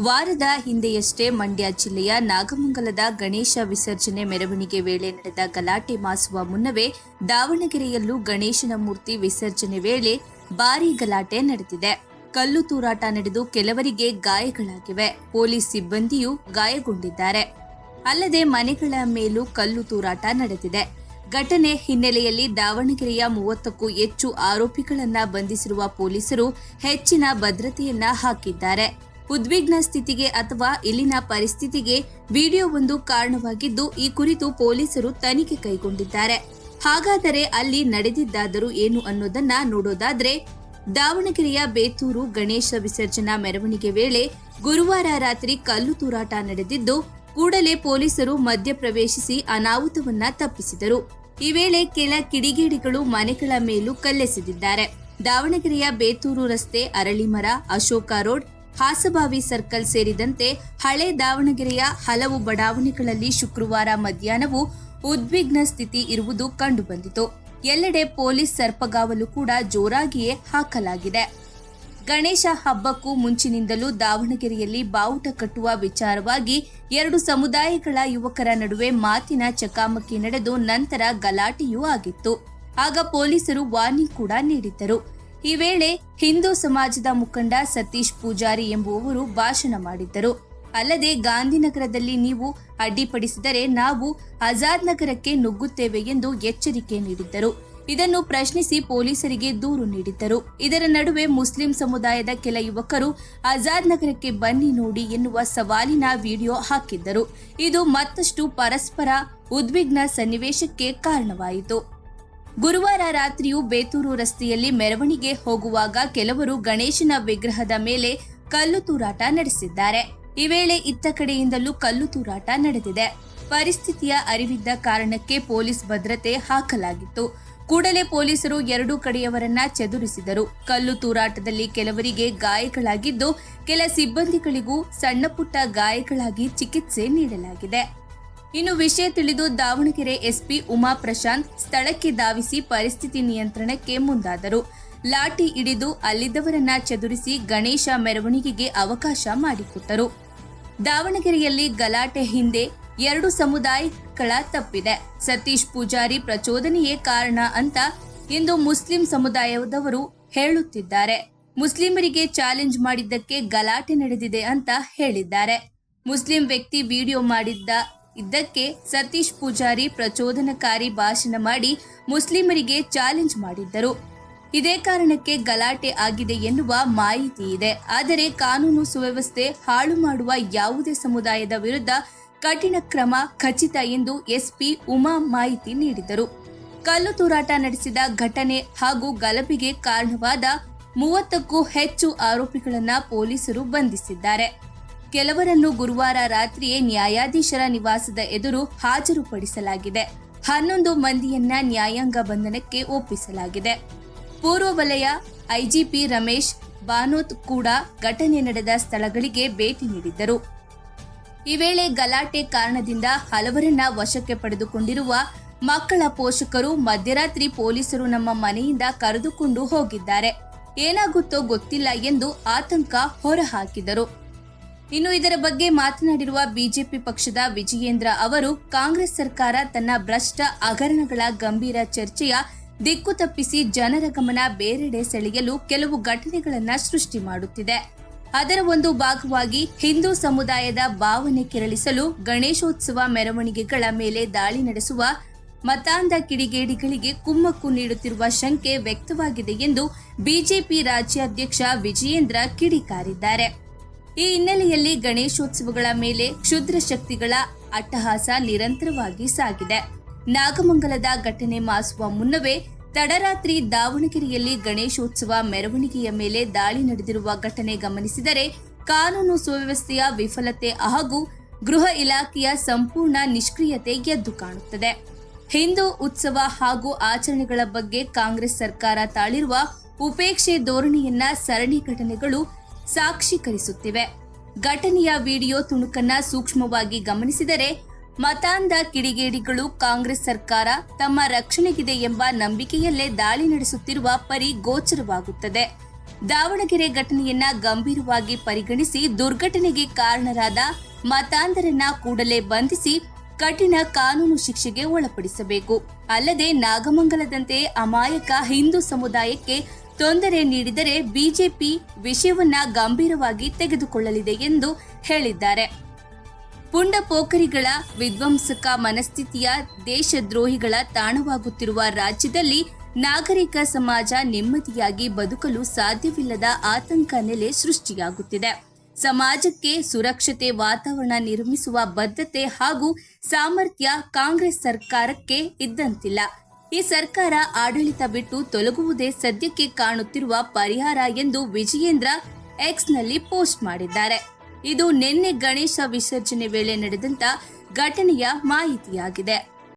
ವಾರದ ಹಿಂದೆಯಷ್ಟೇ ಮಂಡ್ಯ ಜಿಲ್ಲೆಯ ನಾಗಮಂಗಲದ ಗಣೇಶ ವಿಸರ್ಜನೆ ಮೆರವಣಿಗೆ ವೇಳೆ ನಡೆದ ಗಲಾಟೆ ಮಾಸುವ ಮುನ್ನವೇ ದಾವಣಗೆರೆಯಲ್ಲೂ ಗಣೇಶನ ಮೂರ್ತಿ ವಿಸರ್ಜನೆ ವೇಳೆ ಭಾರೀ ಗಲಾಟೆ ನಡೆದಿದೆ. ಕಲ್ಲು ತೂರಾಟ ನಡೆದು ಕೆಲವರಿಗೆ ಗಾಯಗಳಾಗಿವೆ. ಪೊಲೀಸ್ ಸಿಬ್ಬಂದಿಯೂ ಗಾಯಗೊಂಡಿದ್ದಾರೆ. ಅಲ್ಲದೆ ಮನೆಗಳ ಮೇಲೂ ಕಲ್ಲು ತೂರಾಟ ನಡೆದಿದೆ. ಘಟನೆ ಹಿನ್ನೆಲೆಯಲ್ಲಿ ದಾವಣಗೆರೆಯ ಮೂವತ್ತಕ್ಕೂ ಹೆಚ್ಚು ಆರೋಪಿಗಳನ್ನ ಬಂಧಿಸಿರುವ ಪೊಲೀಸರು ಹೆಚ್ಚಿನ ಭದ್ರತೆಯನ್ನ ಹಾಕಿದ್ದಾರೆ. ಉದ್ವಿಗ್ನ ಸ್ಥಿತಿಗೆ ಅಥವಾ ಇಲ್ಲಿನ ಪರಿಸ್ಥಿತಿಗೆ ವಿಡಿಯೋ ಒಂದು ಕಾರಣವಾಗಿದ್ದು, ಈ ಕುರಿತು ಪೊಲೀಸರು ತನಿಖೆ ಕೈಗೊಂಡಿದ್ದಾರೆ. ಹಾಗಾದರೆ ಅಲ್ಲಿ ನಡೆದಿದ್ದಾದರೂ ಏನು ಅನ್ನೋದನ್ನ ನೋಡೋದಾದ್ರೆ, ದಾವಣಗೆರೆಯ ಬೇತೂರು ಗಣೇಶ ವಿಸರ್ಜನಾ ಮೆರವಣಿಗೆ ವೇಳೆ ಗುರುವಾರ ರಾತ್ರಿ ಕಲ್ಲು ತೂರಾಟ ನಡೆದಿದ್ದು, ಕೂಡಲೇ ಪೊಲೀಸರು ಮಧ್ಯಪ್ರವೇಶಿಸಿ ಅನಾಹುತವನ್ನ ತಪ್ಪಿಸಿದರು. ಈ ವೇಳೆ ಕೆಲ ಕಿಡಿಗೇಡಿಗಳು ಮನೆಗಳ ಮೇಲೂ ಕಲ್ಲೆಸೆದಿದ್ದಾರೆ. ದಾವಣಗೆರೆಯ ಬೇತೂರು ರಸ್ತೆ ಅರಳಿಮರ, ಅಶೋಕ ರೋಡ್ ಹಾಸಬಾವಿ ಸರ್ಕಲ್ ಸೇರಿದಂತೆ ಹಳೆ ದಾವಣಗೆರೆಯ ಹಲವು ಬಡಾವಣೆಗಳಲ್ಲಿ ಶುಕ್ರವಾರ ಮಧ್ಯಾಹ್ನವೂ ಉದ್ವಿಗ್ನ ಸ್ಥಿತಿ ಇರುವುದು ಕಂಡುಬಂದಿತು. ಎಲ್ಲೆಡೆ ಪೊಲೀಸ್ ಸರ್ಪಗಾವಲು ಕೂಡ ಜೋರಾಗಿಯೇ ಹಾಕಲಾಗಿದೆ. ಗಣೇಶ ಹಬ್ಬಕ್ಕೂ ಮುಂಚಿನಿಂದಲೂ ದಾವಣಗೆರೆಯಲ್ಲಿ ಬಾವುಟ ಕಟ್ಟುವ ವಿಚಾರವಾಗಿ ಎರಡು ಸಮುದಾಯಗಳ ಯುವಕರ ನಡುವೆ ಮಾತಿನ ಚಕಾಮಕಿ ನಡೆದು ನಂತರ ಗಲಾಟೆಯೂ ಆಗಿತ್ತು. ಆಗ ಪೊಲೀಸರು ವಾರ್ನಿಂಗ್ ಕೂಡ ನೀಡಿದ್ದರು. ಈ ವೇಳೆ ಹಿಂದೂ ಸಮಾಜದ ಮುಖಂಡ ಸತೀಶ್ ಪೂಜಾರಿ ಎಂಬುವವರು ಭಾಷಣ ಮಾಡಿದ್ದರು. ಅಲ್ಲದೆ ಗಾಂಧಿನಗರದಲ್ಲಿ ನೀವು ಅಡ್ಡಿಪಡಿಸಿದರೆ ನಾವು ಆಜಾದ್ ನಗರಕ್ಕೆ ನುಗ್ಗುತ್ತೇವೆ ಎಂದು ಎಚ್ಚರಿಕೆ ನೀಡಿದ್ದರು. ಇದನ್ನು ಪ್ರಶ್ನಿಸಿ ಪೊಲೀಸರಿಗೆ ದೂರು ನೀಡಿದ್ದರು. ಇದರ ನಡುವೆ ಮುಸ್ಲಿಂ ಸಮುದಾಯದ ಕೆಲ ಯುವಕರು ಆಜಾದ್ ನಗರಕ್ಕೆ ಬನ್ನಿ ನೋಡಿ ಎನ್ನುವ ಸವಾಲಿನ ವಿಡಿಯೋ ಹಾಕಿದ್ದರು. ಇದು ಮತ್ತಷ್ಟು ಪರಸ್ಪರ ಉದ್ವಿಗ್ನ ಸನ್ನಿವೇಶಕ್ಕೆ ಕಾರಣವಾಯಿತು. ಗುರುವಾರ ರಾತ್ರಿಯೂ ಬೇತೂರು ರಸ್ತೆಯಲ್ಲಿ ಮೆರವಣಿಗೆ ಹೋಗುವಾಗ ಕೆಲವರು ಗಣೇಶನ ವಿಗ್ರಹದ ಮೇಲೆ ಕಲ್ಲು ತೂರಾಟ ನಡೆಸಿದ್ದಾರೆ. ಈ ವೇಳೆ ಇತ್ತ ಕಡೆಯಿಂದಲೂ ಕಲ್ಲು ತೂರಾಟ ನಡೆದಿದೆ. ಪರಿಸ್ಥಿತಿಯ ಅರಿವಿದ್ದ ಕಾರಣಕ್ಕೆ ಪೊಲೀಸ್ ಭದ್ರತೆ ಹಾಕಲಾಗಿತ್ತು. ಕೂಡಲೇ ಪೊಲೀಸರು ಎರಡೂ ಕಡೆಯವರನ್ನ ಚದುರಿಸಿದರು. ಕಲ್ಲು ತೂರಾಟದಲ್ಲಿ ಕೆಲವರಿಗೆ ಗಾಯಗಳಾಗಿದ್ದು, ಕೆಲ ಸಿಬ್ಬಂದಿಗಳಿಗೂ ಸಣ್ಣಪುಟ್ಟ ಗಾಯಗಳಾಗಿ ಚಿಕಿತ್ಸೆ ನೀಡಲಾಗಿದೆ. ಇನ್ನು ವಿಷಯ ತಿಳಿದು ದಾವಣಗೆರೆ ಎಸ್ಪಿ ಉಮಾ ಪ್ರಶಾಂತ್ ಸ್ಥಳಕ್ಕೆ ಧಾವಿಸಿ ಪರಿಸ್ಥಿತಿ ನಿಯಂತ್ರಣಕ್ಕೆ ಮುಂದಾದರು. ಲಾಠಿ ಹಿಡಿದು ಅಲ್ಲಿದ್ದವರನ್ನ ಚದುರಿಸಿ ಗಣೇಶ ಮೆರವಣಿಗೆಗೆ ಅವಕಾಶ ಮಾಡಿಕೊಟ್ಟರು. ದಾವಣಗೆರೆಯಲ್ಲಿ ಗಲಾಟೆ ಹಿಂದೆ ಎರಡು ಸಮುದಾಯಗಳ ತಪ್ಪಿದೆ. ಸತೀಶ್ ಪೂಜಾರಿ ಪ್ರಚೋದನೆಯೇ ಕಾರಣ ಅಂತ ಇಂದು ಮುಸ್ಲಿಂ ಸಮುದಾಯದವರು ಹೇಳುತ್ತಿದ್ದಾರೆ. ಮುಸ್ಲಿಮರಿಗೆ ಚಾಲೆಂಜ್ ಮಾಡಿದ್ದಕ್ಕೆ ಗಲಾಟೆ ನಡೆದಿದೆ ಅಂತ ಹೇಳಿದ್ದಾರೆ. ಮುಸ್ಲಿಂ ವ್ಯಕ್ತಿ ವಿಡಿಯೋ ಮಾಡಿದ್ದ ಇದ್ದಕ್ಕೆ ಸತೀಶ್ ಪೂಜಾರಿ ಪ್ರಚೋದನಕಾರಿ ಭಾಷಣ ಮಾಡಿ ಮುಸ್ಲಿಮರಿಗೆ ಚಾಲೆಂಜ್ ಮಾಡಿದ್ದರು. ಇದೇ ಕಾರಣಕ್ಕೆ ಗಲಾಟೆ ಆಗಿದೆ ಎನ್ನುವ ಮಾಹಿತಿ ಇದೆ. ಆದರೆ ಕಾನೂನು ಸುವ್ಯವಸ್ಥೆ ಹಾಳು ಮಾಡುವ ಯಾವುದೇ ಸಮುದಾಯದ ವಿರುದ್ಧ ಕಠಿಣ ಕ್ರಮ ಖಚಿತ ಎಂದು ಎಸ್ಪಿ ಉಮಾ ಮಾಹಿತಿ ನೀಡಿದರು. ಕಲ್ಲು ತೂರಾಟ ನಡೆಸಿದ ಘಟನೆ ಹಾಗೂ ಗಲಭೆಗೆ ಕಾರಣವಾದ ಮೂವತ್ತಕ್ಕೂ ಹೆಚ್ಚು ಆರೋಪಿಗಳನ್ನು ಪೊಲೀಸರು ಬಂಧಿಸಿದ್ದಾರೆ. ಕೆಲವರನ್ನು ಗುರುವಾರ ರಾತ್ರಿಯೇ ನ್ಯಾಯಾಧೀಶರ ನಿವಾಸದ ಎದುರು ಹಾಜರುಪಡಿಸಲಾಗಿದೆ. ಹನ್ನೊಂದು ಮಂದಿಯನ್ನ ನ್ಯಾಯಾಂಗ ಬಂಧನಕ್ಕೆ ಒಪ್ಪಿಸಲಾಗಿದೆ. ಪೂರ್ವ ವಲಯ ಐಜಿಪಿ ರಮೇಶ್, ಬಾನೋತ್ ಕೂಡ ಘಟನೆ ನಡೆದ ಸ್ಥಳಗಳಿಗೆ ಭೇಟಿ ನೀಡಿದ್ದರು. ಈ ವೇಳೆ ಗಲಾಟೆ ಕಾರಣದಿಂದ ಹಲವರನ್ನ ವಶಕ್ಕೆ ಪಡೆದುಕೊಂಡಿರುವ ಮಕ್ಕಳ ಪೋಷಕರು ಮಧ್ಯರಾತ್ರಿ ಪೊಲೀಸರು ನಮ್ಮ ಮನೆಯಿಂದ ಕರೆದುಕೊಂಡು ಹೋಗಿದ್ದಾರೆ. ಏನಾಗುತ್ತೋ ಗೊತ್ತಿಲ್ಲ ಎಂದು ಆತಂಕ ಹೊರಹಾಕಿದರು. ಇನ್ನು ಇದರ ಬಗ್ಗೆ ಮಾತನಾಡಿರುವ ಬಿಜೆಪಿ ಪಕ್ಷದ ವಿಜಯೇಂದ್ರ ಅವರು, ಕಾಂಗ್ರೆಸ್ ಸರ್ಕಾರ ತನ್ನ ಭ್ರಷ್ಟ ಹಗರಣಗಳ ಗಂಭೀರ ಚರ್ಚೆಯ ದಿಕ್ಕು ತಪ್ಪಿಸಿ ಜನರ ಗಮನ ಬೇರೆಡೆ ಸೆಳೆಯಲು ಕೆಲವು ಘಟನೆಗಳನ್ನು ಸೃಷ್ಟಿ ಮಾಡುತ್ತಿದೆ. ಅದರ ಒಂದು ಭಾಗವಾಗಿ ಹಿಂದೂ ಸಮುದಾಯದ ಭಾವನೆ ಕೆರಳಿಸಲು ಗಣೇಶೋತ್ಸವ ಮೆರವಣಿಗೆಗಳ ಮೇಲೆ ದಾಳಿ ನಡೆಸುವ ಮತಾಂಧ ಕಿಡಿಗೇಡಿಗಳಿಗೆ ಕುಮ್ಮಕ್ಕು ನೀಡುತ್ತಿರುವ ಶಂಕೆ ವ್ಯಕ್ತವಾಗಿದೆ ಎಂದು ಬಿಜೆಪಿ ರಾಜ್ಯಾಧ್ಯಕ್ಷ ವಿಜಯೇಂದ್ರ ಕಿಡಿಕಾರಿದ್ದಾರೆ. ಈ ಹಿನ್ನೆಲೆಯಲ್ಲಿ ಗಣೇಶೋತ್ಸವಗಳ ಮೇಲೆ ಕ್ಷುದ್ರ ಶಕ್ತಿಗಳ ಅಟ್ಟಹಾಸ ನಿರಂತರವಾಗಿ ಸಾಗಿದೆ. ನಾಗಮಂಗಲದ ಘಟನೆ ಮಾಸುವ ಮುನ್ನವೇ ತಡರಾತ್ರಿ ದಾವಣಗೆರೆಯಲ್ಲಿ ಗಣೇಶೋತ್ಸವ ಮೆರವಣಿಗೆಯ ಮೇಲೆ ದಾಳಿ ನಡೆದಿರುವ ಘಟನೆ ಗಮನಿಸಿದರೆ ಕಾನೂನು ಸುವ್ಯವಸ್ಥೆಯ ವಿಫಲತೆ ಹಾಗೂ ಗೃಹ ಇಲಾಖೆಯ ಸಂಪೂರ್ಣ ನಿಷ್ಕ್ರಿಯತೆ ಎದ್ದು ಕಾಣುತ್ತದೆ. ಹಿಂದೂ ಉತ್ಸವ ಹಾಗೂ ಆಚರಣೆಗಳ ಬಗ್ಗೆ ಕಾಂಗ್ರೆಸ್ ಸರ್ಕಾರ ತಾಳಿರುವ ಉಪೇಕ್ಷೆ ಧೋರಣೆಯನ್ನ ಸರಣಿ ಘಟನೆಗಳು ಸಾಕ್ಷೀಕರಿಸುತ್ತಿವೆ. ಘಟನೆಯ ವಿಡಿಯೋ ತುಣುಕನ್ನ ಸೂಕ್ಷ್ಮವಾಗಿ ಗಮನಿಸಿದರೆ ಮತಾಂಧ ಕಿಡಿಗೇಡಿಗಳು ಕಾಂಗ್ರೆಸ್ ಸರ್ಕಾರ ತಮ್ಮ ರಕ್ಷಣೆಗಿದೆ ಎಂಬ ನಂಬಿಕೆಯಲ್ಲೇ ದಾಳಿ ನಡೆಸುತ್ತಿರುವ ಪರಿ ಗೋಚರವಾಗುತ್ತದೆ. ದಾವಣಗೆರೆ ಘಟನೆಯನ್ನ ಗಂಭೀರವಾಗಿ ಪರಿಗಣಿಸಿ ದುರ್ಘಟನೆಗೆ ಕಾರಣರಾದ ಮತಾಂಧರನ್ನ ಕೂಡಲೇ ಬಂಧಿಸಿ ಕಠಿಣ ಕಾನೂನು ಶಿಕ್ಷೆಗೆ ಒಳಪಡಿಸಬೇಕು. ಅಲ್ಲದೆ ನಾಗಮಂಗಲದಂತೆ ಅಮಾಯಕ ಹಿಂದೂ ಸಮುದಾಯಕ್ಕೆ ತೊಂದರೆ ನೀಡಿದರೆ ಬಿಜೆಪಿ ವಿಷಯವನ್ನ ಗಂಭೀರವಾಗಿ ತೆಗೆದುಕೊಳ್ಳಲಿದೆ ಎಂದು ಹೇಳಿದ್ದಾರೆ. ಪುಂಡ ಪೋಖರಿಗಳ ವಿಧ್ವಂಸಕ ಮನಸ್ಥಿತಿಯ ದೇಶದ್ರೋಹಿಗಳ ತಾಣವಾಗುತ್ತಿರುವ ರಾಜ್ಯದಲ್ಲಿ ನಾಗರಿಕ ಸಮಾಜ ನೆಮ್ಮದಿಯಾಗಿ ಬದುಕಲು ಸಾಧ್ಯವಿಲ್ಲದ ಆತಂಕ ನೆಲೆ ಸೃಷ್ಟಿಯಾಗುತ್ತಿದೆ. ಸಮಾಜಕ್ಕೆ ಸುರಕ್ಷತೆ ವಾತಾವರಣ ನಿರ್ಮಿಸುವ ಬದ್ಧತೆ ಹಾಗೂ ಸಾಮರ್ಥ್ಯ ಕಾಂಗ್ರೆಸ್ ಸರ್ಕಾರಕ್ಕೆ ಇದ್ದಂತಿಲ್ಲ. ಈ ಸರ್ಕಾರ ಆಡಳಿತ ಬಿಟ್ಟು ತೊಲಗುವುದೇ ಸದ್ಯಕ್ಕೆ ಕಾಣುತ್ತಿರುವ ಪರಿಹಾರ ಎಂದು ವಿಜಯೇಂದ್ರ ಎಕ್ಸ್ನಲ್ಲಿ ಪೋಸ್ಟ್ ಮಾಡಿದ್ದಾರೆ. ಇದು ನಿನ್ನೆ ಗಣೇಶ ವಿಸರ್ಜನೆ ವೇಳೆ ನಡೆದಂತ ಘಟನೆಯ ಮಾಹಿತಿಯಾಗಿದೆ.